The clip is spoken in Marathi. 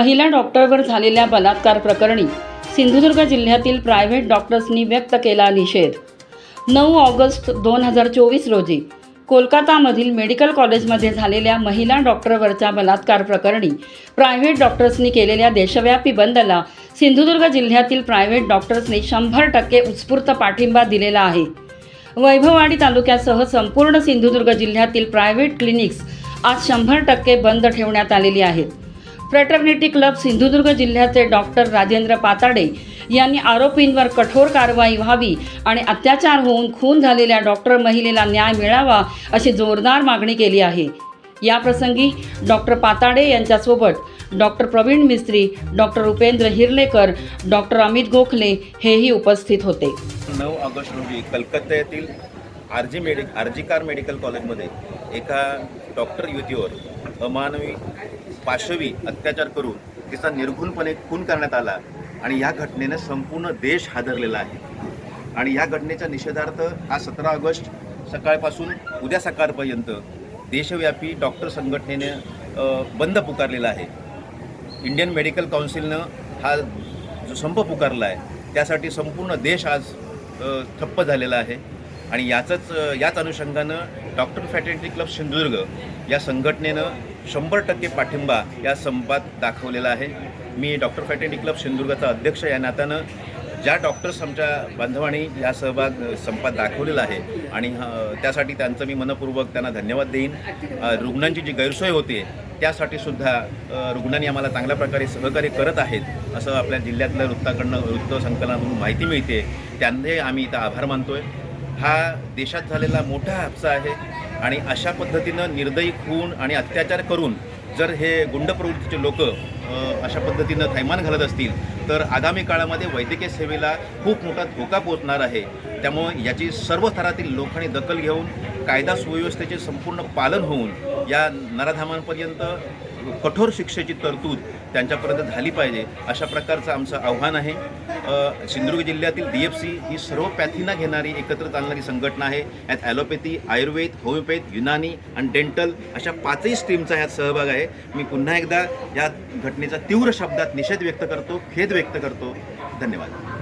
महिला डॉक्टरवर झालेल्या बलात्कार प्रकरणी सिंधुदुर्ग जिल्ह्यातील प्रायव्हेट डॉक्टर्सनी व्यक्त केला निषेध. नऊ ऑगस्ट दोन हजार चोवीस रोजी कोलकातामधील मेडिकल कॉलेजमध्ये झालेल्या महिला डॉक्टरवरच्या बलात्कार प्रकरणी प्रायव्हेट डॉक्टर्सनी केलेल्या देशव्यापी बंदला सिंधुदुर्ग जिल्ह्यातील प्रायव्हेट डॉक्टर्सनी शंभर टक्के उत्स्फूर्त पाठिंबा दिलेला आहे. वैभववाडी तालुक्यासह संपूर्ण सिंधुदुर्ग जिल्ह्यातील प्रायव्हेट क्लिनिक्स आज शंभर टक्के बंद ठेवण्यात आलेली आहेत. फ्रॅटर्निटी क्लब सिंधुदुर्ग जिल्ह्याचे डॉक्टर राजेंद्र पाताडे यांनी आरोपींवर कठोर कारवाई व्हावी आणि अत्याचार होऊन खून झालेल्या डॉक्टर महिलेला न्याय मिळावा अशी जोरदार मागणी केली आहे. याप्रसंगी डॉक्टर पाताडे यांच्यासोबत doctor Praveen Mistry doctor Upendra Hirlekar doctor Amit Gokhale हेही उपस्थित होते. नऊ ऑगस्ट रोजी कलकत्ता येथील आर मेडि मेडिकल कॉलेजमध्ये एका डॉक्टर युवतीवर अमानवी पाशवी अत्याचार करून तिचा निर्घुणपणे खून करण्यात आला आणि या घटनेने संपूर्ण देश हादरलेला आहे. आणि या घटनेच्या निषेधार्थ हा सतरा ऑगस्ट सकाळपासून उद्या सकाळपर्यंत देशव्यापी डॉक्टर संघटनेने बंद पुकारलेला आहे. इंडियन मेडिकल काउन्सिलनं हा जो संप पुकारला आहे त्यासाठी संपूर्ण देश आज ठप्प झालेला आहे. आणि याचंच याच अनुषंगानं डॉक्टर फॅटर्निटी क्लब सिंधुदुर्ग या संघटनेनं शंभर टक्के पाठिंबा या संपात दाखवलेला आहे. मी डॉक्टर फॅटर्निटी क्लब सिंधुदुर्गाचा अध्यक्ष या नात्यानं ज्या डॉक्टर्स आमच्या बांधवांनी या सहभाग संपात दाखवलेला आहे आणि त्यासाठी त्यांचं मी मनपूर्वक त्यांना धन्यवाद देईन. रुग्णांची जी गैरसोय होते त्यासाठी सुद्धा रुग्णांनी आम्हाला चांगल्या प्रकारे सहकार्य करत आहेत असं आपल्या जिल्ह्यातल्या वृत्ताकडनं वृत्त संकलनातून माहिती मिळते. त्यांनाही आम्ही इथं आभार मानतो आहे हा देशात झालेला मोठा हापसा आहे आणि अशा पद्धतीनं निर्दयी खून आणि अत्याचार करून जर हे गुंड प्रवृत्तीचे लोक अशा पद्धतीनं थैमान घालत असतील तर आगामी काळामध्ये वैद्यकीय सेवेला खूप मोठा धोका पोचणार आहे. त्यामुळे याची सर्व थरातील लोकांनी दखल घेऊन कायदा सुव्यवस्थेचे संपूर्ण पालन होऊन या नराधामांपर्यंत कठोर शिक्षेची तरतूद त्यांच्यापर्यंत झाली पाहिजे अशा प्रकारचं आमचं आव्हान आहे. सिंधुदुर्ग जिल्ह्यातील डी एफ सी ही सर्व पॅथीना घेणारी एकत्र चालणारी संघटना आहे. यात ॲलोपॅथी आयुर्वेद होमिओपॅथ युनानी आणि डेंटल अशा पाचही स्ट्रीमचा यात सहभाग आहे. मी पुन्हा एकदा या घटनेचा तीव्र शब्दात निषेध व्यक्त करतो खेद व्यक्त करतो. धन्यवाद.